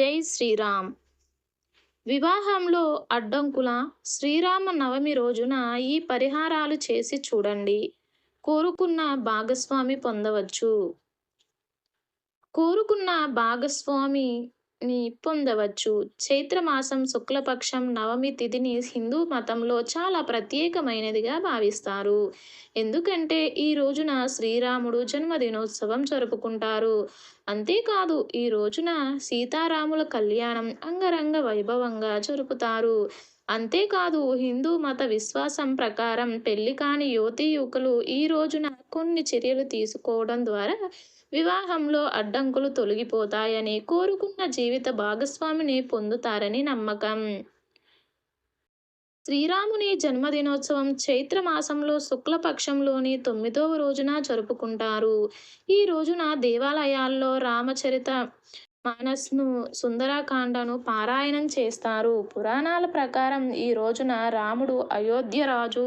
జై శ్రీరామ్. వివాహంలో అడ్డంకుల శ్రీరామ నవమి రోజున ఈ పరిహారాలు చేసి చూడండి. కోరుకున్న భాగస్వామి పొందవచ్చు. కోరుకున్న భాగస్వామి ని పొందవచ్చు. చైత్రమాసం శుక్లపక్షం నవమి తిథిని హిందూ మతంలో చాలా ప్రత్యేకమైనదిగా భావిస్తారు. ఎందుకంటే ఈ రోజున శ్రీరాముడు జన్మదినోత్సవం జరుపుకుంటారు. అంతేకాదు ఈ రోజున సీతారాముల కళ్యాణం అంగరంగ వైభవంగా జరుపుతారు. అంతేకాదు హిందూ మత విశ్వాసం ప్రకారం పెళ్ళి కాని యువతీ యువకులు ఈ రోజున కొన్ని చర్యలు తీసుకోవడం ద్వారా వివాహంలో అడ్డంకులు తొలగిపోతాయని కోరుకున్న జీవిత భాగస్వామిని పొందుతారని నమ్మకం. శ్రీరాముని జన్మదినోత్సవం చైత్ర మాసంలో శుక్లపక్షంలోని తొమ్మిదవ రోజున జరుపుకుంటారు. ఈ రోజున దేవాలయాల్లో రామచరిత మానస్ను సుందరకాండను పారాయణం చేస్తారు. పురాణాల ప్రకారం ఈ రోజున రాముడు అయోధ్య రాజు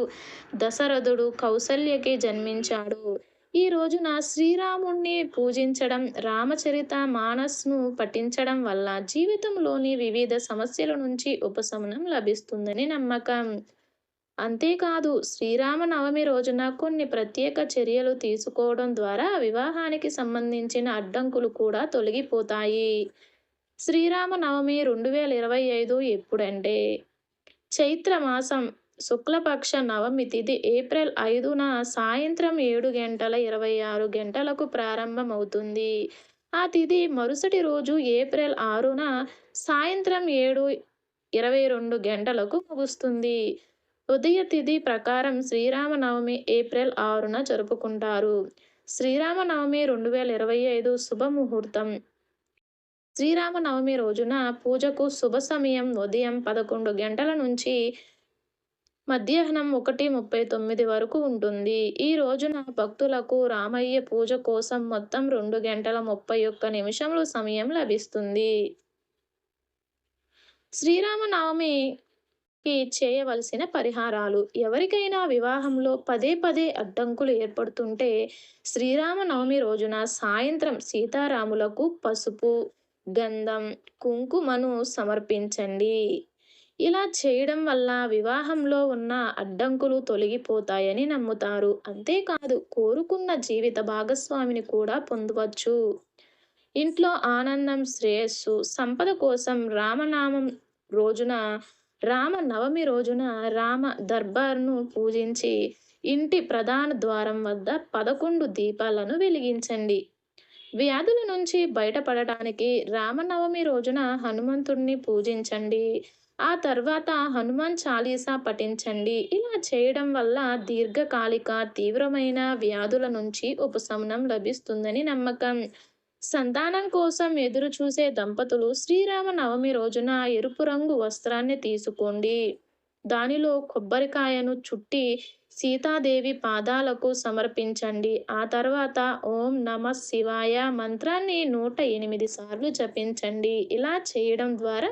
దశరథుడు కౌసల్యకి జన్మించాడు. ఈ రోజున శ్రీరాముణ్ణి పూజించడం రామచరిత మానస్ను పఠించడం వల్ల జీవితంలోని వివిధ సమస్యల నుంచి ఉపశమనం లభిస్తుందని నమ్మకం. అంతేకాదు శ్రీరామనవమి రోజున కొన్ని ప్రత్యేక చర్యలు తీసుకోవడం ద్వారా వివాహానికి సంబంధించిన అడ్డంకులు కూడా తొలగిపోతాయి. శ్రీరామనవమి రెండు వేల ఇరవై ఐదు ఎప్పుడంటే? చైత్ర మాసం శుక్లపక్ష నవమి తిథి ఏప్రిల్ ఐదున సాయంత్రం ఏడు గంటల ఇరవై ఆరు గంటలకు ప్రారంభమవుతుంది. ఆ తిథి మరుసటి రోజు ఏప్రిల్ ఆరున సాయంత్రం ఏడు ఇరవై రెండు గంటలకు ముగుస్తుంది. ఉదయ తిథి ప్రకారం శ్రీరామనవమి ఏప్రిల్ ఆరున జరుపుకుంటారు. శ్రీరామనవమి రెండు వేల ఇరవై ఐదు శుభముహూర్తం శ్రీరామనవమి రోజున పూజకు శుభ సమయం ఉదయం పదకొండు గంటల నుంచి మధ్యాహ్నం ఒకటి ముప్పై తొమ్మిది వరకు ఉంటుంది. ఈ రోజున భక్తులకు రామయ్య పూజ కోసం మొత్తం రెండు గంటల ముప్పై ఒక్క నిమిషంలో సమయం లభిస్తుంది. శ్రీరామనవమికి చేయవలసిన పరిహారాలు. ఎవరికైనా వివాహంలో పదే పదే అడ్డంకులు ఏర్పడుతుంటే శ్రీరామనవమి రోజున సాయంత్రం సీతారాములకు పసుపు గంధం కుంకుమను సమర్పించండి. ఇలా చేయడం వల్ల వివాహంలో ఉన్న అడ్డంకులు తొలగిపోతాయని నమ్ముతారు. అంతేకాదు కోరుకున్న జీవిత భాగస్వామిని కూడా పొందవచ్చు. ఇంట్లో ఆనందం శ్రేయస్సు సంపద కోసం రామనామం రోజున రామ నవమి రోజున రామ దర్బార్ను పూజించి ఇంటి ప్రధాన ద్వారం వద్ద పదకొండు దీపాలను వెలిగించండి. వ్యాధుల నుంచి బయటపడటానికి రామనవమి రోజున హనుమంతుడిని పూజించండి. ఆ తర్వాత హనుమాన్ చాలీసా పఠించండి. ఇలా చేయడం వల్ల దీర్ఘకాలిక తీవ్రమైన వ్యాధుల నుంచి ఉపశమనం లభిస్తుందని నమ్మకం. సంతానం కోసం ఎదురు చూసే దంపతులు శ్రీరామ నవమి రోజున ఎరుపు రంగు వస్త్రాన్ని తీసుకోండి. దానిలో కొబ్బరికాయను చుట్టి సీతాదేవి పాదాలకు సమర్పించండి. ఆ తర్వాత ఓం నమ శివాయ మంత్రాన్ని నూట ఎనిమిది సార్లు జపించండి. ఇలా చేయడం ద్వారా